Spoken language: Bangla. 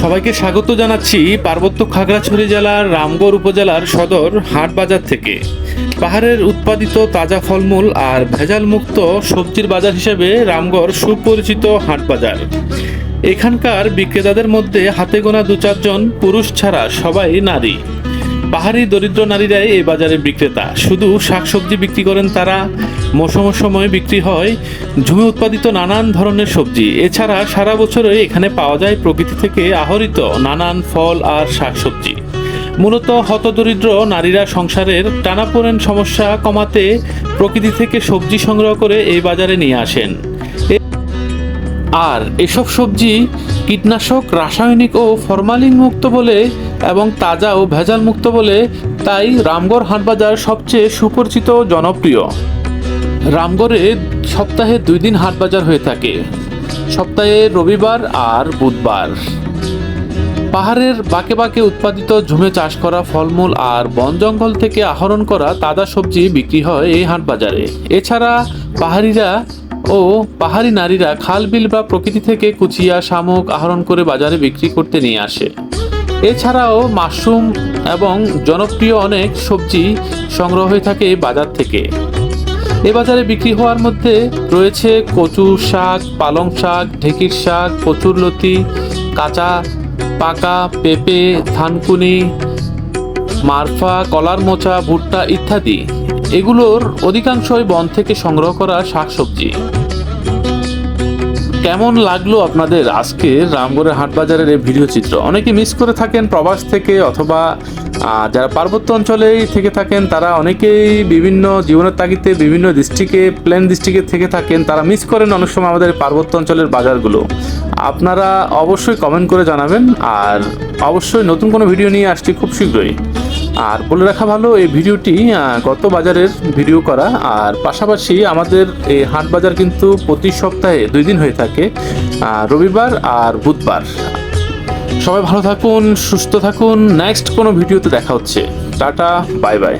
সবাইকে স্বাগত জানাচ্ছি পার্বত্য খাগড়াছড়ি জেলার রামগড় উপজেলার সদর হাট বাজার থেকে। পাহাড়ের উৎপাদিত তাজা ফলমূল আর ভেজাল মুক্ত সবজির বাজার হিসেবে রামগড় সুপরিচিত হাট বাজার এখানকার বিক্রেতাদের মধ্যে হাতে গোনা দু চারজন পুরুষ ছাড়া সবাই নারী। পাহাড়ি দরিদ্র নারীরাই এই বাজারে বিক্রেতা। শুধু শাকসবজি বিক্রি করেন তারা, মৌসুম সময় বিক্রি হয় ঝুমে উৎপাদিত নানান ধরনের সবজি। এছাড়া সারা বছরই এখানে পাওয়া যায় প্রকৃতি থেকে আহরিত নানান ফল আর শাকসবজি। মূলত হতদরিদ্র নারীরা সংসারের টানাপোড়েন সমস্যা কমাতে প্রকৃতি থেকে সবজি সংগ্রহ করে এই বাজারে নিয়ে আসেন। আর এসব সবজি কীটনাশক, রাসায়নিক ও ফরমালিন মুক্ত বলে এবং তাজা ও ভেজাল মুক্ত বলে তাই রামগড় হাটবাজার সবচেয়ে সুপরিচিত জনপ্রিয়। রামগড়ে সপ্তাহে দুই দিন হাটবাজার হয়ে থাকে। সপ্তাহে রবিবার আর বুধবার। পাহাড়ের বাঁকে বাঁকে উৎপাদিত ঝুমে চাষ করা ফলমূল আর বন জঙ্গল থেকে আহরণ করা তাজা সবজি বিক্রি হয় এই হাট বাজারে। এছাড়া পাহাড়িরা ও পাহাড়ি নারীরা খাল, বিল বা প্রকৃতি থেকে কুচিয়া, শামুক আহরণ করে বাজারে বিক্রি করতে নিয়ে আসে। এছাড়াও মাশরুম এবং জনপ্রিয় অনেক সবজি সংগ্রহ হয়ে থাকে বাজার থেকে। এ বাজারে বিক্রি হওয়ার মধ্যে রয়েছে কচু শাক, পালং শাক, ঢেঁকির শাক কচুরলতি কাঁচা, পাকা, পেঁপে, ধানকুনি, মারফা, কলার মোচা, ভুট্টা ইত্যাদি। এগুলোর অধিকাংশই বন থেকে সংগ্রহ করা শাকসবজি। কেমন লাগল আপনাদের আজকে রামগড়ের হাট বাজারের এই ভিডিও চিত্র? অনেকে মিস করে থাকেন প্রবাস থেকে অথবা যারা পার্বত্য অঞ্চলেই থেকে থাকেন, তারা অনেকেই বিভিন্ন জীবনের তাগিদে, বিভিন্ন ডিস্ট্রিক্টে প্লেন ডিস্ট্রিক্টে থেকে থাকেন, তারা মিস করেন অনেক সময় আমাদের পার্বত্য অঞ্চলের বাজারগুলো। আপনারা অবশ্যই কমেন্ট করে জানাবেন, আর অবশ্যই নতুন কোনো ভিডিও নিয়ে আসছি খুব শীঘ্রই। আর বলে রাখা ভালো, এই ভিডিওটি গত বাজারের ভিডিও করা। আর পাশাপাশি আমাদের এই হাট বাজার কিন্তু প্রতি সপ্তাহে দুই দিন হয়ে থাকে রবিবার আর বুধবার। সবাই ভালো থাকুন, সুস্থ থাকুন নেক্সট কোনো ভিডিওতে দেখা হচ্ছে। Tata bye bye